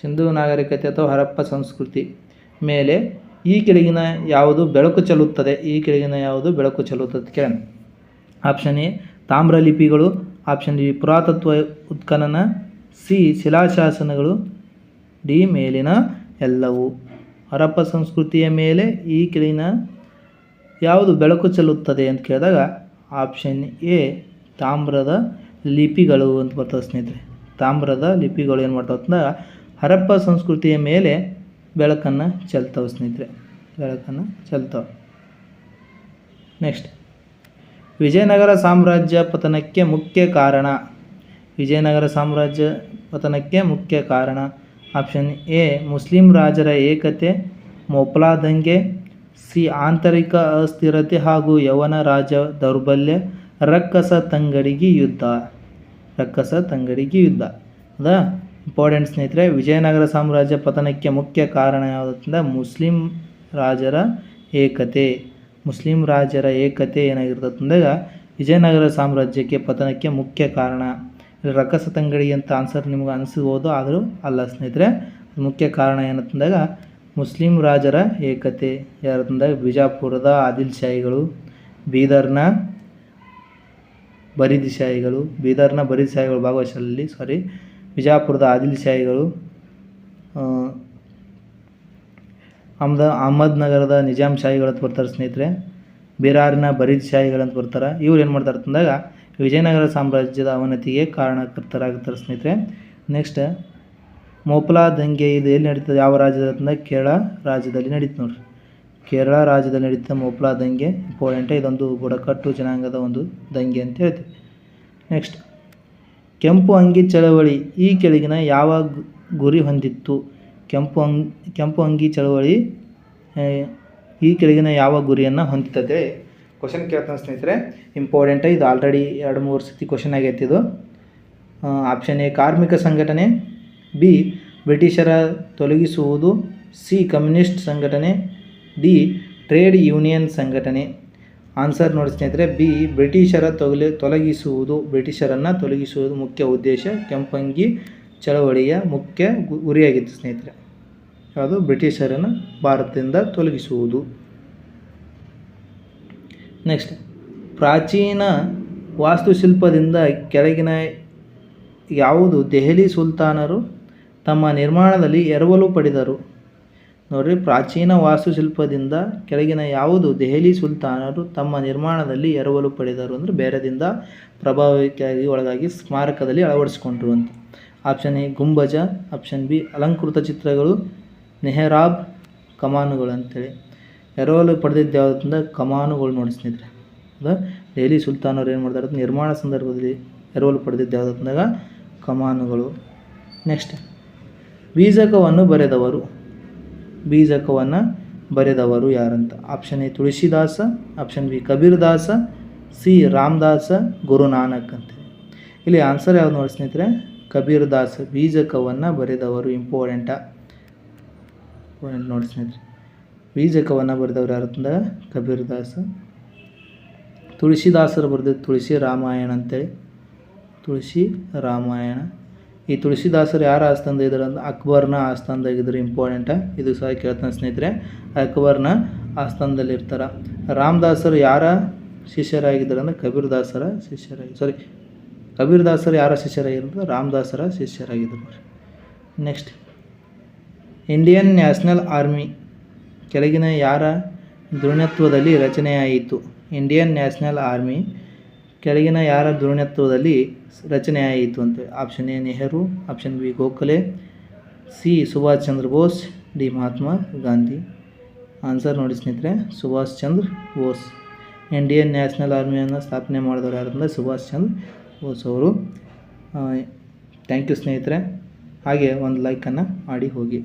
ಸಿಂಧೂ ನಾಗರಿಕತೆ ಅಥವಾ ಹರಪ್ಪ ಸಂಸ್ಕೃತಿ ಮೇಲೆ ಈ ಕೆಳಗಿನ ಯಾವುದು ಬೆಳಕು ಚೆಲ್ಲುತ್ತದೆ? ಈ ಕೆಳಗಿನ ಯಾವುದು ಬೆಳಕು ಚೆಲ್ಲುತ್ತದೆ ಕೇಳೋಣ. ಆಪ್ಷನ್ ಎ ತಾಮ್ರ ಲಿಪಿಗಳು. ಆಪ್ಷನ್ ಬಿ ಪುರಾತತ್ವ ಉತ್ಖನನ. ಸಿ ಶಿಲಾಶಾಸನಗಳು. ಡಿ ಮೇಲಿನ ಎಲ್ಲವೂ. ಹರಪ್ಪ ಸಂಸ್ಕೃತಿಯ ಮೇಲೆ ಈ ಕೆಳಗಿನ ಯಾವುದು ಬೆಳಕು ಚೆಲ್ಲುತ್ತದೆ ಅಂತ ಕೇಳಿದಾಗ ಆಪ್ಷನ್ ಎ ತಾಮ್ರದ ಲಿಪಿಗಳು ಅಂತ ಬರ್ತದೆ ಸ್ನೇಹಿತರೆ. ತಾಮ್ರದ ಲಿಪಿಗಳು ಏನು ಮಾಡ್ತಾವೆ ಅಂತಂದ್ರೆ ಹರಪ್ಪ ಸಂಸ್ಕೃತಿಯ ಮೇಲೆ ಬೆಳಕನ್ನು ಚೆಲ್ತಾವೆ ಸ್ನೇಹಿತರೆ. ಬೆಳಕನ್ನು ಚೆಲ್ತಾವೆ. ನೆಕ್ಸ್ಟ್ ವಿಜಯನಗರ ಸಾಮ್ರಾಜ್ಯ ಪತನಕ್ಕೆ ಮುಖ್ಯ ಕಾರಣ. ವಿಜಯನಗರ ಸಾಮ್ರಾಜ್ಯ ಪತನಕ್ಕೆ ಮುಖ್ಯ ಕಾರಣ. ಆಪ್ಷನ್ ಎ ಮುಸ್ಲಿಂ ರಾಜರ ಏಕತೆ ಮೊಪ್ಲಾ ದಂಗೆ ಸಿ, ಆಂತರಿಕ ಅಸ್ಥಿರತೆ ಹಾಗೂ ಯವನ ರಾಜ ದೌರ್ಬಲ್ಯ, ರಕ್ಕಸ ತಂಗಡಿಗೆ ಯುದ್ಧ. ರಕ್ಕಸ ತಂಗಡಿಗೆ ಯುದ್ಧ. ಹೌದಾ ಇಂಪಾರ್ಟೆಂಟ್ ಸ್ನೇಹಿತರೆ, ವಿಜಯನಗರ ಸಾಮ್ರಾಜ್ಯ ಪತನಕ್ಕೆ ಮುಖ್ಯ ಕಾರಣ ಯಾವುದಂದ್ರೆ ಮುಸ್ಲಿಂ ರಾಜರ ಏಕತೆ. ಮುಸ್ಲಿಂ ರಾಜರ ಏಕತೆ ಏನಾಗಿರ್ತದೆ ಅಂದಾಗ ವಿಜಯನಗರ ಸಾಮ್ರಾಜ್ಯಕ್ಕೆ ಪತನಕ್ಕೆ ಮುಖ್ಯ ಕಾರಣ. ಇಲ್ಲಿ ರಕ್ಕಸ ತಂಗಡಿ ಅಂತ ಆನ್ಸರ್ ನಿಮ್ಗೆ ಅನಿಸ್ಬೋದು, ಆದರೂ ಅಲ್ಲ ಸ್ನೇಹಿತರೆ. ಮುಖ್ಯ ಕಾರಣ ಏನಂತಂದಾಗ, ಮುಸ್ಲಿಂ ರಾಜರ ಏಕತೆ. ಯಾರಂದಾಗ ಬಿಜಾಪುರದ ಆದಿಲ್ ಶಾಹಿಗಳು ಬೀದರ್ನ ಬರಿದಿ ಶಾಹಿಗಳು, ಬೀದರ್ನ ಬರಿದಿ ಶಾಹಿಗಳು ಭಾಗವಹಿಸಲಲ್ಲಿ ಸಾರಿ ಬಿಜಾಪುರದ ಆದಿಲ್ ಶಾಹಿಗಳು ಆ, ಅಹಮದ ನಗರದ ನಿಜಾಮ್ ಶಾಹಿಗಳಂತ ಬರ್ತಾರೆ ಸ್ನೇಹಿತರೆ. ಬಿರಾರಿನ ಬರೀದ್ ಶಾಹಿಗಳಂತ ಬರ್ತಾರೆ. ಇವ್ರು ಏನು ಮಾಡ್ತಾರೆ ಅಂತಂದಾಗ ವಿಜಯನಗರ ಸಾಮ್ರಾಜ್ಯದ ಅವನತಿಗೆ ಕಾರಣಕರ್ತರಾಗುತ್ತಾರೆ ಸ್ನೇಹಿತರೆ. ನೆಕ್ಸ್ಟ್ ಮೋಪ್ಲಾ ದಂಗೆ ಇದು ಎಲ್ಲಿ ನಡೀತದೆ? ಯಾವ ರಾಜ್ಯದಲ್ಲಿ ಅಂತಂದಾಗ ಕೇರಳ ರಾಜ್ಯದಲ್ಲಿ ನಡೀತು ನೋಡ್ರಿ. ಕೇರಳ ರಾಜ್ಯದಲ್ಲಿ ನಡೀತದೆ ಮೋಪ್ಲಾ ದಂಗೆ. ಇಂಪಾರ್ಟೆಂಟ್ ಇದೊಂದು ಬುಡಕಟ್ಟು ಜನಾಂಗದ ಒಂದು ದಂಗೆ ಅಂತ ಹೇಳ್ತೀವಿ. ನೆಕ್ಸ್ಟ್ ಕೆಂಪು ಅಂಗಿ ಚಳವಳಿ ಈ ಕೆಳಗಿನ ಯಾವ ಗುರಿ ಹೊಂದಿತ್ತು? ಕೆಂಪು ಅಂಗ್, ಕೆಂಪು ಅಂಗಿ ಚಳವಳಿ ಈ ಕೆಳಗಿನ ಯಾವ ಗುರಿಯನ್ನು ಹೊಂದಿತ್ತದೆ ಕ್ವಶನ್ ಕೇಳ್ತಾನೆ ಸ್ನೇಹಿತರೆ. ಇಂಪಾರ್ಟೆಂಟ್ ಇದು. ಆಲ್ರೆಡಿ ಎರಡು, ಮೂರು ಸತಿ ಕ್ವಶನ್ ಆಗೈತೆ ಇದು. ಆಪ್ಷನ್ ಎ, ಕಾರ್ಮಿಕ ಸಂಘಟನೆ. ಬಿ, ಬ್ರಿಟಿಷರ ತೊಲಗಿಸುವುದು. ಸಿ, ಕಮ್ಯುನಿಸ್ಟ್ ಸಂಘಟನೆ. ಡಿ, ಟ್ರೇಡ್ ಯೂನಿಯನ್ ಸಂಘಟನೆ. ಆನ್ಸರ್ ನೋಡಿ ಸ್ನೇಹಿತರೆ, ಬಿ, ಬ್ರಿಟಿಷರ ತೊಗಲಿ, ತೊಲಗಿಸುವುದು, ಬ್ರಿಟಿಷರನ್ನು ತೊಲಗಿಸುವುದು ಮುಖ್ಯ ಉದ್ದೇಶ, ಕೆಂಪಂಗಿ ಚಳವಳಿಯ ಮುಖ್ಯ ಗುರಿಯಾಗಿತ್ತು ಸ್ನೇಹಿತರೆ. ಯಾವುದು? ಬ್ರಿಟಿಷರನ್ನು ಭಾರತದಿಂದ ತೊಲಗಿಸುವುದು. ನೆಕ್ಸ್ಟ್ ಪ್ರಾಚೀನ ವಾಸ್ತುಶಿಲ್ಪದಿಂದ ಕೆಳಗಿನ ಯಾವುದು? ದೆಹಲಿ ಸುಲ್ತಾನರು ತಮ್ಮ ನಿರ್ಮಾಣದಲ್ಲಿ ಎರವಲು ಪಡೆದರು. ನೋಡ್ರಿ, ಪ್ರಾಚೀನ ವಾಸ್ತುಶಿಲ್ಪದಿಂದ ಕೆಳಗಿನ ಯಾವುದು ದೆಹಲಿ ಸುಲ್ತಾನರು ತಮ್ಮ ನಿರ್ಮಾಣದಲ್ಲಿ ಎರವಲು ಪಡೆದರು ಅಂದರೆ ಬೇರೆದಿಂದ ಪ್ರಭಾವಕ್ಕಾಗಿ ಒಳಗಾಗಿ ಸ್ಮಾರಕದಲ್ಲಿ ಅಳವಡಿಸಿಕೊಂಡ್ರು ಅಂತ. ಆಪ್ಷನ್ ಎ ಗುಂಬಜ. ಆಪ್ಷನ್ ಬಿ ಅಲಂಕೃತ ಚಿತ್ರಗಳು. ನೆಹರಾಬ್ ಕಮಾನುಗಳು ಅಂತೇಳಿ. ಎರವಲು ಪಡೆದಿದ್ದು ಯಾವುದಂದ್ರೆ ಕಮಾನುಗಳು ನೋಡಿ ಸ್ನೇಹಿತರೆ. ದೆಹಲಿ ಸುಲ್ತಾನರು ಏನು ಮಾಡ್ತಾರೆ ನಿರ್ಮಾಣ ಸಂದರ್ಭದಲ್ಲಿ ಎರವಲು ಪಡೆದಿದ್ದು ಯಾವುದಂದಾಗ ಕಮಾನುಗಳು. ನೆಕ್ಸ್ಟ್ ಬೀಜಕವನ್ನು ಬರೆದವರು. ಬೀಜಕವನ್ನು ಬರೆದವರು ಯಾರಂತ? Option A Tulsidas option B Kabirdas, C Ramdas Guru Nanak ಅಂತ. ಇಲ್ಲಿ ಆನ್ಸರ್ ಯಾವ್ದು ನೋಡಿ ಸ್ನೇಹಿತರೆ? ಕಬೀರ್ದಾಸ್ ಬೀಜಕವನ್ನು ಬರೆದವರು ಇಂಪಾರ್ಟೆಂಟ ನೋಡಿ ಸ್ನೇಹಿತರೆ. ಬೀಜಕವನ್ನು ಬರೆದವರು ಯಾರು ಅಂತಂದಾಗ ಕಬೀರ್ದಾಸ. ತುಳಸಿದಾಸರು ಬರೆದ ತುಳಸಿ ರಾಮಾಯಣ ಅಂತೇಳಿ. ತುಳಸಿ ರಾಮಾಯಣ. ಈ ತುಳಸಿದಾಸರು ಯಾರ ಆಸ್ಥಾನದ ಇದ್ದಾರೆ ಅಂದ್ರೆ ಅಕ್ಬರ್ನ ಆಸ್ಥಾನದಾಗಿದ್ದಾರೆ ಇಂಪಾರ್ಟೆಂಟ ಇದು ಸಹ ಕೇಳ್ತಾನೆ ಸ್ನೇಹಿತರೆ. ಅಕ್ಬರ್ನ ಆಸ್ಥಾನದಲ್ಲಿರ್ತಾರೆ. ರಾಮದಾಸರು ಯಾರ ಶಿಷ್ಯರಾಗಿದ್ದಾರೆ ಅಂದರೆ ಕಬೀರ್ದಾಸರ ಶಿಷ್ಯರಾಗಿ ಸಾರಿ ಕಬೀರ್ದಾಸರು ಯಾರ ಶಿಷ್ಯರಾಗಿರೋದು ರಾಮದಾಸರ ಶಿಷ್ಯರಾಗಿದ್ದರು. ನೆಕ್ಸ್ಟ್ ಇಂಡಿಯನ್ ನ್ಯಾಷನಲ್ ಆರ್ಮಿ ಕೆಳಗಿನ ಯಾರ ದೃಢತ್ವದಲ್ಲಿ ರಚನೆಯಾಯಿತು? ಇಂಡಿಯನ್ ನ್ಯಾಷನಲ್ ಆರ್ಮಿ ಕೆಳಗಿನ ಯಾರ ರಚನೆ ರಚನೆಯಾಯಿತು ಅಂತ option A, Nehru. Option B, Gokhale. C, Subhash Chandra Bose. D, Mahatma Gandhi. Answer ನೋಡಿ ಸ್ನೇಹಿತರೆ, ಸುಭಾಷ್ ಚಂದ್ರ ಬೋಸ್. ಇಂಡಿಯನ್ ನ್ಯಾಷನಲ್ ಆರ್ಮಿಯನ್ನು ಸ್ಥಾಪನೆ ಮಾಡಿದವರು ಯಾರಂದರೆ ಸುಭಾಷ್ ಚಂದ್ರ ಬೋಸ್ ಅವರು. ಥ್ಯಾಂಕ್ ಯು ಸ್ನೇಹಿತರೆ. ಹಾಗೆ ಒಂದು ಲೈಕನ್ನು ಮಾಡಿ ಹೋಗಿ.